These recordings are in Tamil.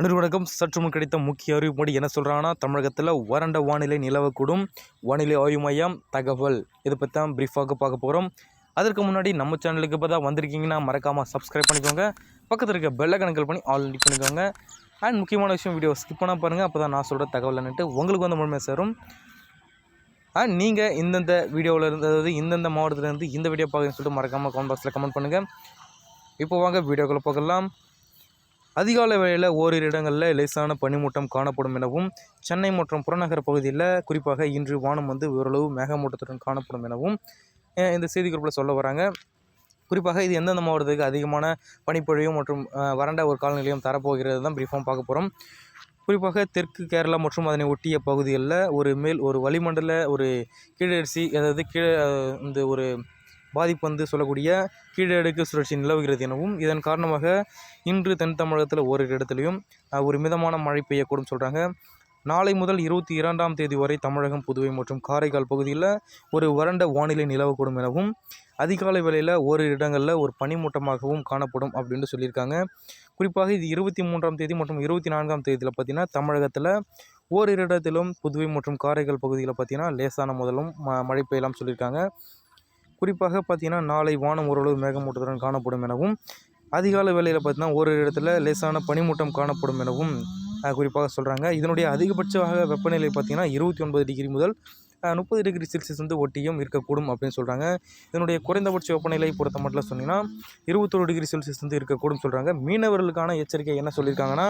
அன்று வணக்கம் சற்று முன் கிடைத்த முக்கிய அறிவிப்படி என்ன சொல்கிறாங்கன்னா தமிழகத்தில் வறண்ட வானிலை நிலவக்கூடும். வானிலை ஆய்வு மையம் தகவல். இதை பற்றி தான் ப்ரீஃபாக பார்க்க போகிறோம் அதற்கு முன்னாடி நம்ம சேனலுக்கு இப்போ தான் வந்திருக்கீங்கன்னா மறக்காமல் சப்ஸ்கிரைப் பண்ணிக்கோங்க. பக்கத்தில் இருக்க பெல்லை கணக்கில் பண்ணி ஆல் பண்ணிக்கோங்க. அண்ட் முக்கியமான விஷயம் வீடியோ ஸ்கிப் பண்ணால் பாருங்கள் அப்போ தான் நான் சொல்கிற தகவல் என்னட்டு உங்களுக்கு வந்து முழுமையாக சேரும். அண்ட் நீங்கள் இந்தந்த வீடியோவில் இருந்து அதாவது இந்தந்த மாவட்டத்திலேருந்து இந்த வீடியோ பார்க்குறேன்னு சொல்லிட்டு மறக்காமல் கமெண்ட் பாக்ஸில் கமெண்ட் பண்ணுங்கள் இப்போ வாங்க வீடியோக்குள்ளே போகலாம். அதிகாலை வேளையில் ஓரிரு இடங்களில் லேசான பனிமூட்டம் காணப்படும் எனவும் சென்னை மற்றும் புறநகர் பகுதியில் குறிப்பாக இன்று வானம் வந்து ஓரளவு மேகமூட்டத்துடன் காணப்படும் எனவும் இந்த செய்தி குறிப்பில் சொல்ல வராங்க. குறிப்பாக இது எந்தெந்த மாவட்டத்துக்கு அதிகமான பனிப்பொழிவும் மற்றும் வறண்ட ஒரு காலநிலையும் தரப்போகிறது தான் ப்ரீஃபாக பார்க்க போகிறோம் குறிப்பாக தெற்கு கேரளா மற்றும் அதனை ஒட்டிய பகுதிகளில் ஒரு மேல் ஒரு வளிமண்டல ஒரு கீழரிசி அதாவது கீழே இந்த ஒரு பாதிப்பு வந்து சொல்லக்கூடிய கீழடுக்கு சுழற்சி நிலவுகிறது எனவும் இதன் காரணமாக இன்று தென் தமிழகத்தில் ஓரிரு இடத்துலையும் ஒரு மிதமான மழை பெய்யக்கூடும் சொல்கிறாங்க நாளை முதல் இருபத்தி இரண்டாம் தேதி வரை தமிழகம் புதுவை மற்றும் காரைக்கால் பகுதியில் ஒரு வறண்ட வானிலை நிலவக்கூடும் எனவும் அதிகாலை வேளையில் ஓரிரு இடங்களில் ஒரு பனிமூட்டமாகவும் காணப்படும் அப்படின்னு சொல்லியிருக்காங்க. குறிப்பாக இது இருபத்தி மூன்றாம் தேதி மற்றும் இருபத்தி நான்காம் தேதியில் பார்த்தீங்கன்னா தமிழகத்தில் ஓரிரு இடத்திலும் புதுவை மற்றும் காரைக்கால் பகுதியில் பார்த்தீங்கன்னா லேசான முதலும் ம மழை பெய்யலாம் சொல்லியிருக்காங்க. குறிப்பாக பார்த்தீங்கன்னா நாளை வானம் ஓரளவு மேகமூட்டத்துடன் காணப்படும் எனவும் அதிகாலை வேலையில் பார்த்தீங்கன்னா ஓரிரு இடத்துல லேசான பனிமூட்டம் காணப்படும் எனவும் குறிப்பாக சொல்கிறாங்க இதனுடைய அதிகபட்சமாக வெப்பநிலை பார்த்திங்கன்னா இருபத்தி ஒன்பது டிகிரி முதல் முப்பது டிகிரி செல்சியஸ் வந்து ஒட்டியும் இருக்கக்கூடும் அப்படின்னு சொல்கிறாங்க இதனுடைய குறைந்தபட்ச வெப்பநிலை பொறுத்த மட்டும் சொன்னிங்கன்னா இருபத்தொரு டிகிரி செல்சியஸ் வந்து இருக்கக்கூடும் சொல்கிறாங்க மீனவர்களுக்கான எச்சரிக்கை என்ன சொல்லியிருக்காங்கன்னா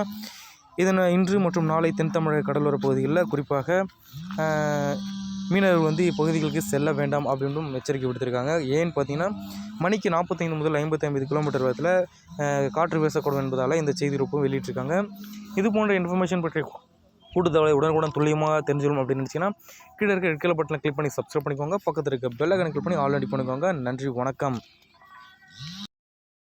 இதனை இன்று மற்றும் நாளை தென் தமிழக கடலோர பகுதிகளில் குறிப்பாக மீனவர்கள் வந்து இப்பகுதிகளுக்கு செல்ல வேண்டாம் அப்படின்னும் எச்சரிக்கை விடுத்திருக்காங்க. ஏன்னு பார்த்தீங்கன்னா மணிக்கு நாற்பத்தைந்து முதல் ஐம்பத்தி ஐம்பது கிலோமீட்டர் வேகத்தில் காற்று வீசக்கூடும் என்பதால் இந்த செய்தி ரூபம் வெளியிட்டிருக்காங்க. இது போன்ற இன்ஃபர்மேஷன் பற்றி கூடுதலை உடனுக்குடன் துல்லியமாக தெரிஞ்சிடும் அப்படின்னு நினச்சிங்கன்னா கீழே இருக்க கீழே பட்டனை கிளிக் பண்ணி சப்ஸ்கிரைப் பண்ணிக்கோங்க. பக்கத்தில் இருக்க பெல் ஐக்கனை கிளிக் பண்ணி ஆல்ரெடி பண்ணிக்கோங்க. நன்றி வணக்கம்.